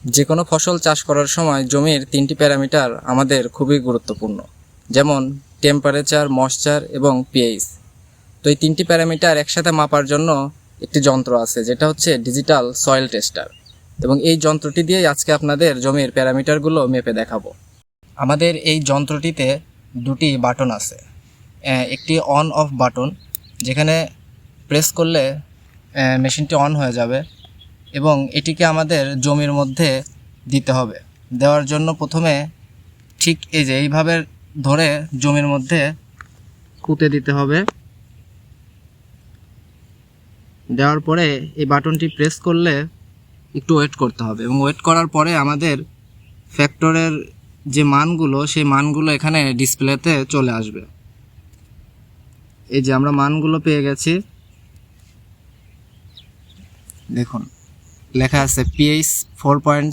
যে কোনো ফসল চাষ করার সময় জমির তিনটি প্যারামিটার আমাদের খুবই গুরুত্বপূর্ণ, যেমন টেম্পারেচার ময়শ্চার এবং পিএইচ তো এই তিনটি প্যারামিটার একসাথে মাপার জন্য একটি যন্ত্র আছে, যেটা হচ্ছে ডিজিটাল সয়েল টেস্টার এবং এই যন্ত্রটি দিয়েই আজকে আপনাদের জমির প্যারামিটারগুলো মেপে দেখাবো। আমাদের এই যন্ত্রটিতে দুটি বাটন আছে। একটি অন অফ বাটন, যেখানে প্রেস করলে মেশিনটি অন হয়ে যাবে। এবং এটিকে আমাদের জমির মধ্যে দিতে হবে। দেওয়ার জন্য প্রথমে ঠিক এই যে এইভাবে ধরে জমির মধ্যে কুতে দিতে হবে। দেওয়ার পরে এই বাটনটি প্রেস করলে একটু ওয়েট করতে হবে এবং ওয়েট করার পরে আমাদের ফ্যাক্টরের যে মানগুলো, সেই মানগুলো এখানে ডিসপ্লেতে চলে আসবে। এই যে আমরা মানগুলো পেয়ে গেছি। দেখুন লেখা আছে পিএইচ ফোর পয়েন্ট